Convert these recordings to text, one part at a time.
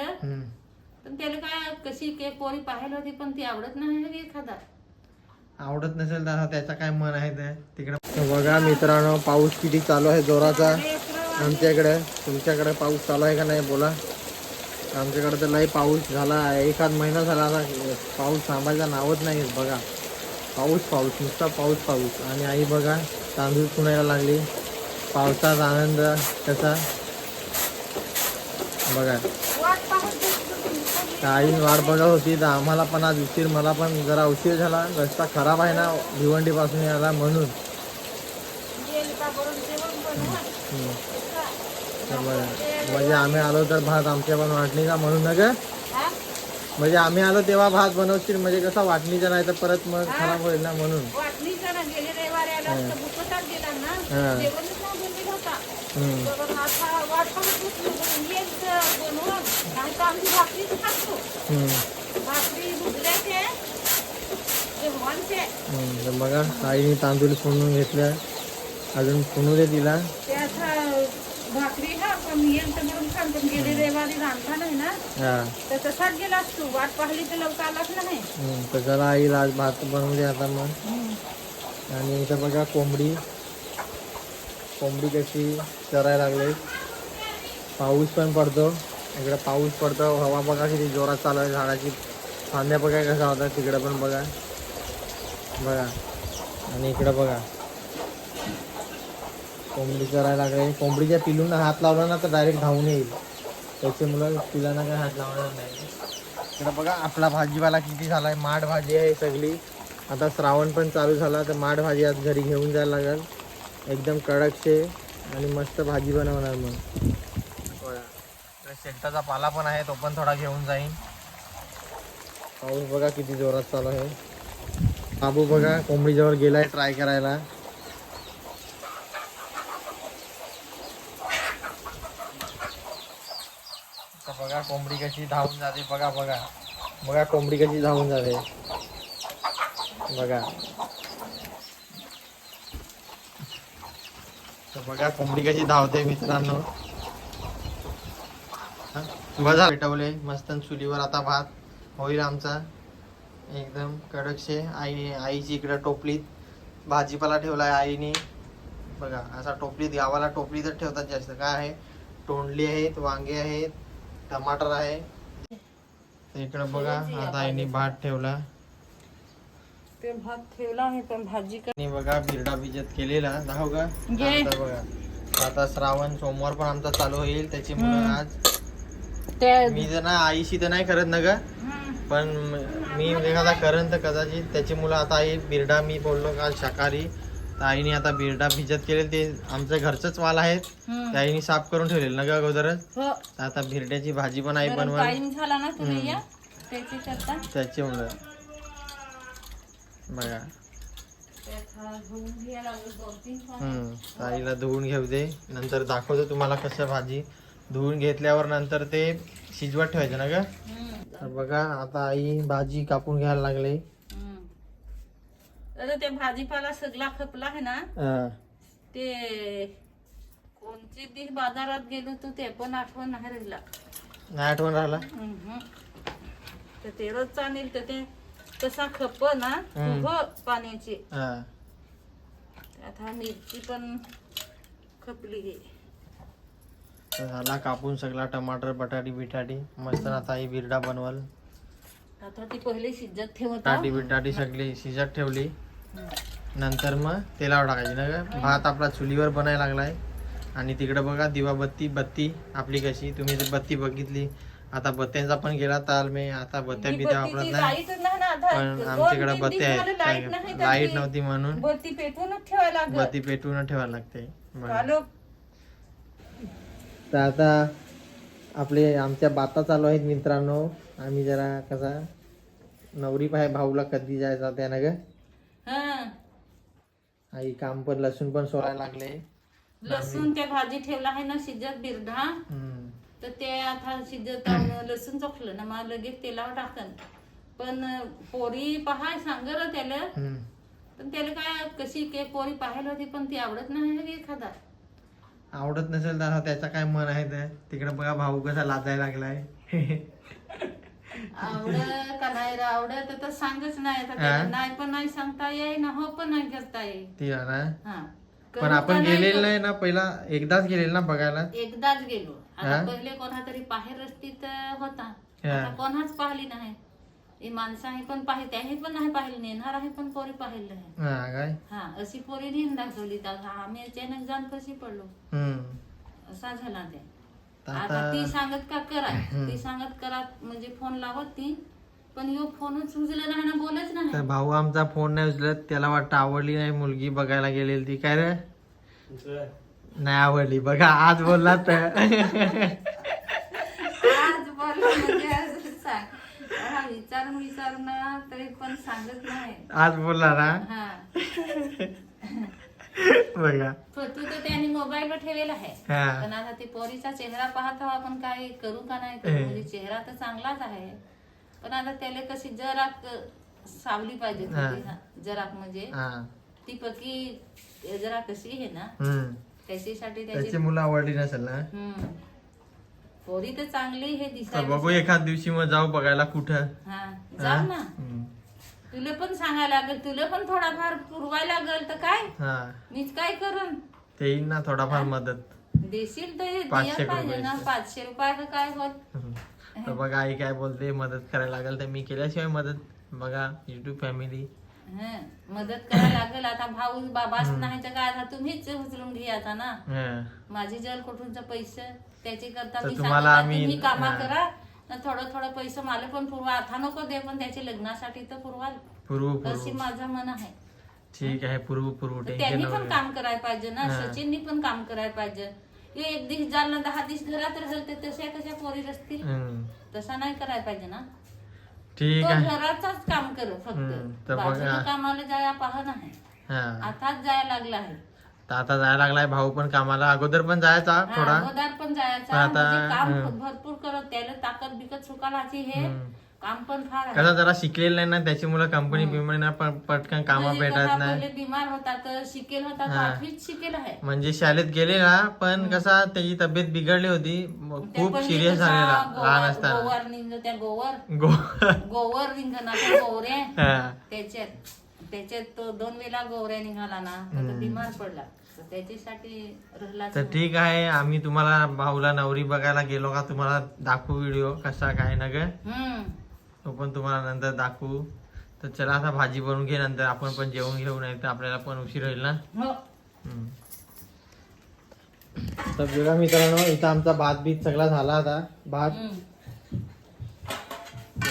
हम्म. पण त्याला काय कशी के पोरी पाहायला होती पण ती आवडत नाही एखादा. आवडत नसेल तर त्याचा काय मन आहे ते? तिकडे. बघा मित्रांनो पाऊस किती चालू आहे जोराचा. आमच्याकडे तुमच्याकडे पाऊस चालू आहे का नाही बोला. आमच्याकडे तर लई पाऊस झाला एखाद महिना झाला आता पाऊस थांबायचा नावच नाही बघा. पाऊस पाऊस नुसता पाऊस पाऊस. आणि आई बघा तांदूळ पुणायला लागली. पावसाचा आनंद कसा? बघा. आई वाट बघत होती तर आम्हाला पण आज उशीर मला पण जरा उशीर झाला. रस्ता खराब आहे ना भिवंडीपासून यायला म्हणून. म्हणजे आम्ही आलो तर भात आमच्या पण वाटणीचा म्हणून ना ग? म्हणजे आम्ही आलो तेव्हा भात बनवशील म्हणजे कसा वाटणीचा नाही तर परत मग खराब होईल ना म्हणून. वाटणीचा ना गेले रविवारी आला तर बुकटात गेला ना हा. जेवणच नाही बनलेला होता हम्म. तर आता वाट पाहत होती म्हणून येत बनवून नाही तर आमची भाकरीच खातो हम्म. भाकरी भुजल्याचे जेवणचे हम्म. तर बघा आईने तांदूळ फुणून घेतल्या अजून फुणू दे तिला ते आता भाकरी हा पण येत तर म्हणून खान पण गेले रविवारी रांधता नाही ना हा तर तसाच गेला असतो वाट पाहिली तर लवकर आलाच नाही हम्म. तर चला आईला आज भात बनवू दे आता मग आणि इथं बघा कोंबडी कोंबडी कशी चरायला लागले. पाऊस पण पडतो. इकडे पाऊस पडतो. हवा बघा किती जोरात चालू आहे. झाडाची फांद्या बघा कसा होता तिकडं पण बघा. बघा. आणि इकडं बघा. कोंबडी चरायला लागले. कोंबडीच्या पिलूंना हात लावला ना तर डायरेक्ट धावून येईल. त्याचे मुलं पिलांना काय हात लावणार नाही. इकडं बघा आपला भाजीपाला किती झालाय. माठ भाजी आहे सगळी. आता श्रावण पण चालू झाला. तर माठ भाजी आज घरी घेऊन जायला लागेल. एकदम कडकशे आणि मस्त भाजी बनवणार मग. शेताचा पाला पण आहे तो पण थोडा घेऊन जाईन. पाऊस बघा किती जोरात चालू आहे. बाबू बघा कोंबडीजवळ गेलाय ट्राय करायला. बघा कोंबडी कशी धावून जाते बघा बघा. बघा कोंबडी कशी धावून जाते. बघा. बघा कोंबडी कशी धावते मित्रांनो. बघा पेटवले मस्त चुलीवर आता भात होईल आमचा. एकदम कडकशे आई आईची इकडं टोपलीत भाजीपाला ठेवला आहे आईने. बघा असा टोपलीत गावाला टोपलीतच ठेवतात जास्त. काय आहे? तोंडली आहेत वांगे आहेत टमाटर आहे. इकडं बघा आता आईने भात ठेवला. ते भात ठेवला आहे पण भाजी आणि बघा बिरडा भिजत केलेला. दाखव का? घे. आता बघा. आता श्रावण सोमवार पण आमचा चालू होईल. त्याची मुलं आज ते मी तर ना आईशी तर नाही करत ना ग. पण मी एखादा करण तर कदाचित त्याची मुलं आता आई बिरडा मी बोललो का शाकाहारी. तर आईने आता बिरडा भिजत केलेले. ते आमच्या घरचंच वाल आहेत. ते आईने साफ करून ठेवलेलं ना ग अगोदरच. हो. तर आता बिरड्याची भाजी पण आई टाइम झाला ना. या. त्याची करता त्याची मुलं. तर आईला धुवून घेऊ दे. नंतर दाखवतो तुम्हाला कसं भाजी धुवून घेतल्यावर नंतर ते शिजवत ठेवायचं ना ग? बघा आता आई भाजी कापून घ्यायला लागले. ते भाजीपाला सगळा खपला आहे ना? हा. ते कोणती दिवस बाजारात गेलो तू ते पण आठवण नाही राहिला. नाही आठवण राहिला. तर ते रोज आणेल तर ते कसा खप ना. उभं पाण्याची. हा. आता मिरची पण खपली झाला कापून सगळा टमाटर बटाटी बिटाटी. मस्त आता आई बिरडा बनवल. आता ती पहिले शिजत ठेवत टाटी बिटाटी सगळी शिजत ठेवली. नंतर मग तेलावर टाकायची. ना भात आपला चुलीवर बनायला लागलाय. आणि तिकडे बघा दिवा बत्ती बत्ती आपली कशी. तुम्ही बत्ती बघितली आता बत्त्यांचा पण गेला ताल मी आता बत्त्या बित्या वापरत नाही ना आमच्याकडे बत्ती झाले लाइट नव्हती म्हणून बत्ती पेटवूनच ठेवायला लागत बत्ती पेटवून ठेवायला लागते. तर आता आपले आमच्या बाता चालू आहेत मित्रांनो. आम्ही जरा कसा नवरी पाय भाऊला कधी जायचा त्यानं ग? हा. आई काम पण लसूण पण सोडायला लागले. लसूण त्या भाजी ठेवला आहे ना शिजत हम्म. तर ते आता शिजत लसूण चोखलं ना मग लगेच तेलावर टाकन पण पोरी पहाय सांग र त्याला. हम्म. पण त्याला काय कशी के पोरी पाहायला होती पण ती आवडत नाही एखादा. आवडत नसेल तर त्याचा काय मन आहे ते? तिकडे बघा भाऊ कसा लाजायला लागलाय. आवडत का नाही रे आवडत तर सांगच नाही. आता हा? नाही पण नाही सांगता येई ना हो पण नाही करता येई ती आहे ना? हा. पण करू का आपण नाही गेलेलो? नाही ना पहिला एकदाच गेलेलो ना बघायला. एकदाच गेलो. हा? आता पहिले कोणा तरी बाहेर रस्तीत होता. हा. आता कोणाच पाहिली नाही. ही माणसाने पण पाहिली त्याने पण नाही पाहिली नेणार आहे पण पोरी पाहिलं नाही. हा काय? हा अशी पोरी नेऊन दाखवली. तर आम्ही अचानक जाऊन कशी पडलो? हम्म. असा झाला ते. आता आता ती सांगत का करा? ती सांगत करा म्हणजे फोन लावत ती पण यो फोनच उचलला नाही ना बोलच तर नाही भाऊ आमचा फोन नाही उचलत. त्याला वाटतं आवडली नाही मुलगी बघायला गेलेली ती. काय रे? नाही आवडली. बघा आज बोलला तर आज बोललो म्हणजे असं सांग विचारून विचारून तरी पण सांगत नाही. आज बोलला ना? हा. बघा. फोटो तर त्याने मोबाईलवर ठेवलेला आहे. हा. पण आता ते पोरीचा चेहरा पाहतो आपण काय करू का नाही करू. म्हणजे चेहरा तर चांगलाच आहे. पण आता त्याला कशी जरा क- सावली पाहिजे थोडी, हा. जरा म्हणजे हा. ती पकी जरा कशी आहे ना हम्म. त्याच्यासाठी त्याची त्याची मुलं आवडली नसेल ना? हम्म. पोरी तर चांगली हे तर दिसायला बघू एखाद दिवशी मग जाऊ बघायला कुठं? हा हा? जाऊ ना. हम्म. तुला पण सांगायला लागेल तुला पण थोडाफार पुरवायला लागेल तर काय? हा. मीच काय करून? ते ना थोडाफार मदत. देशील तर हे पाचशे दिया पाहिजे ना. पाचशे रुपयाचं काय होत? तर बघा आई काय बोलते मदत करायला लागेल तर मी केल्याशिवाय मदत. बघा युट्यूब फॅमिली हं, मदत करायला लागेल. आता भाऊ बाबाच नाही तर काय आता तुम्हीच उचलून घ्यायचा ना. माझे जल कुठूनच पैसे त्याची करता तर मी तुम्हाला सांगत आहे, आम्ही- तुम्ही कामा हा. करा न थोडं थोडं पैसे मला पण पुरवा. आता नको दे पण त्याच्या लग्नासाठी तर पुरवाल. पूर्व अशी पूर्व माझं मन आहे. ठीक आहे पूर्व पूर्व. तर टेन्शन त्यांनी पण वगैरे काम करायला पाहिजे ना. हा. सचिननी पण काम करायला पाहिजे. हे एक दिवस झालं दहा दिवस घरात राहिल तर तशा कशा पोरी असतील हम्म. तसा नाही करायला पाहिजे ना. ठीक तो आहे. घराचाच काम कर हम्म, फक्त तर बघा. बाजूला कामाला जाया पाहा नाही हा. आताच जायला लागला आहे. तर आता जायला लागलाय भाऊ पण कामाला. अगोदर पण जायचा थोडा. अगोदर पण जायचा. आता, म्हणजे काम. भरपूर करत त्याला ताकद बिकत सुकालाची हे. काम पण फार आहे. कसं जरा शिकलेलं नाही ना त्याच्यामुळे कंपनी बिमणी पण पटकन कामा भेटत कसा नाही. पहिले बिमार होता तर शिकेल होता तर. आठवीत शिकेल आहे. म्हणजे शाळेत गेले ना पण कसा त्याची तब्येत बिघडली होती म- खूप सिरियस झालेला लहान असताना. गोवर निघ त्या गोवर. गो गोवर निघना गोवरे हा. त्याच्यात. त्याच्यात तो दोन वेळा गोवऱ्या निघाला ना तर तो बिमार पडला. तर त्याच्यासाठी राहिला तर ठीक आहे आम्ही तुम्हाला भाऊला नवरी बघायला गेलो का तुम्हाला दाखवू व्हिडिओ कसा काय ना ग? हम्म. तो पण तुम्हाला नंतर दाखवू. तर चला आता भाजी बनवून घे नंतर आपण पण जेवण घेऊ नाही तर आपल्याला पण उशीर होईल ना? हो. हम्म. तर बघा मित्रांनो इथं आमचा भात बीत सगळा झाला आता. भात हम्म.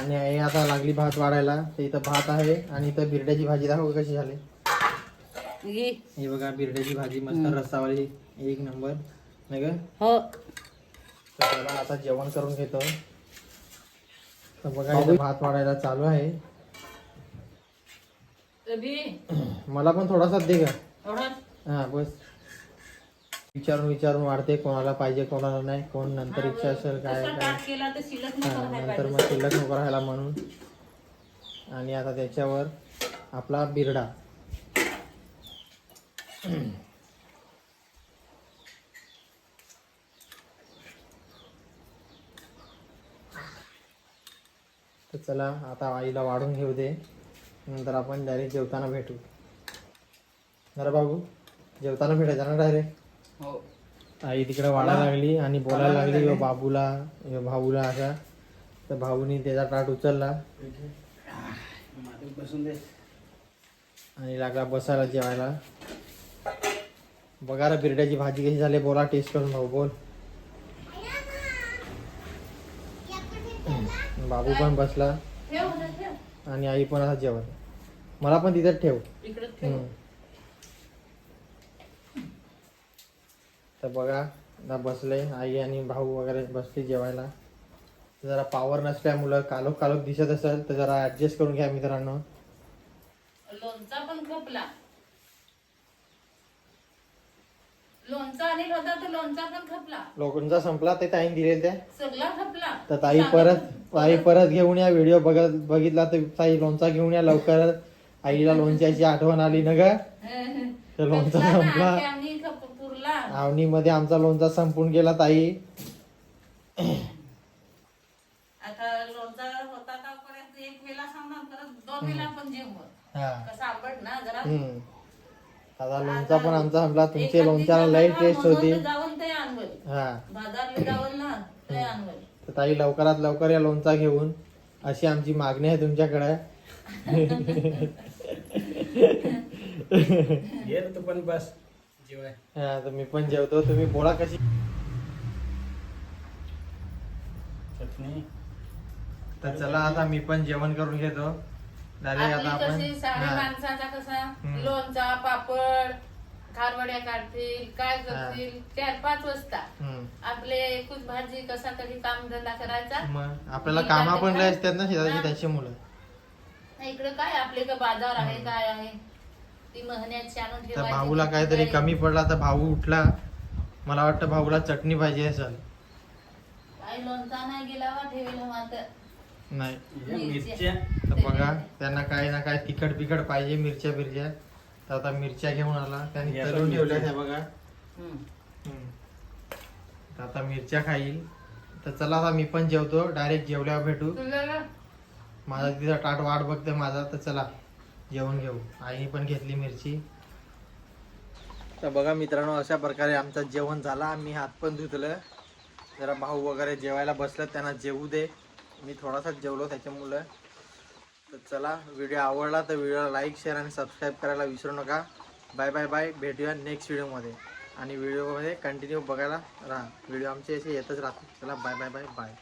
आणि आई आता लागली भात वाढायला. तर इथं भात आहे आणि इथं बिरड्याची भाजी. दाखव कशी झाली. ही बघा बिरड्याची भाजी मस्त रस्सावाली एक नंबर. नाही का? हो. तर आता जेवण करून घेतो. तर बघा इथं भात वाढायला चालू आहे. अभि. मला पण थोडासा दे का हा बस. विचारून विचारून वाढते कोणाला पाहिजे कोणाला नाही कोण नंतर इच्छा असेल काय हा, नंतर मग. शिल्लक नको राहायला म्हणून. आणि आता त्याच्यावर आपला बिरडा. तर चला आता आईला वाढून घेऊ दे. नंतर आपण डायरेक्ट जेवताना भेटू. जरा बाबू जेवताना भेटायचं ना डायरेक्ट आई तिकडे वाढायला लागली आणि बोलायला लागली यो बाबूला यो भाऊला असा. तर भाऊनी त्याचा ताट उचलला. आणि लागला बसायला जेवायला. बघा रे बिरड्याची भाजी कशी झाली बोला टेस्ट करून भाऊ बोल. बाबू पण बसला. आणि आई पण आता जेवण. मला पण तिथेच ठेव इकडे ठेव हम्म. तर बघा आता बसले आई आणि भाऊ वगैरे बसले जेवायला. जरा पावर नसल्यामुळं कालोख कालोख दिसत असेल तर जरा ऍडजस्ट करून घ्या मित्रांनो. लोणचा पण खपला. लोणचा आणील होता तर लोणचा पण खपला. लोकांचा संपला ते ताईन दिले त्या सगळा खपला. तर ताई परत ताई परत घेऊन या व्हिडिओ बघत बघितला तर ताई लोणचा घेऊन या लवकर आईला लोणच्याची आठवण आली ना ग? तर लोणचा खपला ना, संपला आवनीमध्ये आमचा लोणचा संपून गेला ताई. आता लोणचा होता का परत एक वेळा सांगणार परत दोन वेळा पण जेवण हा. कसं आंबट ना जरा. हम्म. आता लोणचा पण आमचा संपला. तुमचे एखादी लोणच्याला लई जणाला टेस्ट होती. मनोरं जाऊन ते आणवल हा. बाजारला जाऊन ना ते आणवल तर ताई लवकरात लवकर या लोणचा घेऊन. अशी आमची मागणी आहे तुमच्याकडे. ये रे तू पण बस. हा तर मी पण जेवतो. तुम्ही बोला कशी? चटणी. तर चला आता मी पण जेवण करून घेतो. डायरेक्ट आता आपली आपण कशी साडे हा. माणसाचा कसा? हम्म. लोणचा पापड खारवड्या काढतील काय करतील? चार पाच वाजता. हम्म. आपले एकूच भाजी कसा तरी काम धंदा करायचा. मग आपल्याला कामा पण लय असतात ना शेताची त्याची मुलं. इकडे काय? आपले का बाजार आहे काय आहे? ती महिन्याची आणून तर ठेवायची भाऊला काहीतरी कमी पडला तर भाऊ उठला. मला वाटतं भाऊला चटणी पाहिजे असेल. काही लोणचा नाही गेला वा ठेवेल मात्र नाही. ये मिरच्या. तर बघा त्यांना काही ना काही तिखट बिकट पाहिजे मिरच्या बिरच्या. तर आता मिरच्या घेऊन आला. त्यांनी या तळून ठेवल्या मिरच्या. त्या बघा. हम्म. हम्म. तर आता मिरच्या खाईल. तर चला आता मी पण जेवतो. डायरेक्ट जेवल्यावर भेटू. तुला माझा तिथं टाट वाट बघते माझा. तर चला. जेवण घेऊ. आईने पण घेतली मिरची. तर बघा मित्रांनो अशा प्रकारे आमचं जेवण झाला. आम्ही हात पण धुतलं. जरा भाऊ वगैरे जेवायला बसलं त्यांना जेवू दे. मी थोडासाच जेवलो त्याच्यामुळं. तर चला व्हिडिओ आवडला तर व्हिडिओला लाईक शेअर आणि सबस्क्राईब करायला विसरू नका. Bye bye bye. भेटूया नेक्स्ट व्हिडिओमध्ये. आणि व्हिडिओमध्ये कंटिन्यू बघायला राहा. व्हिडिओ आमचे असे येतच राहतात चला बाय बाय बाय बाय.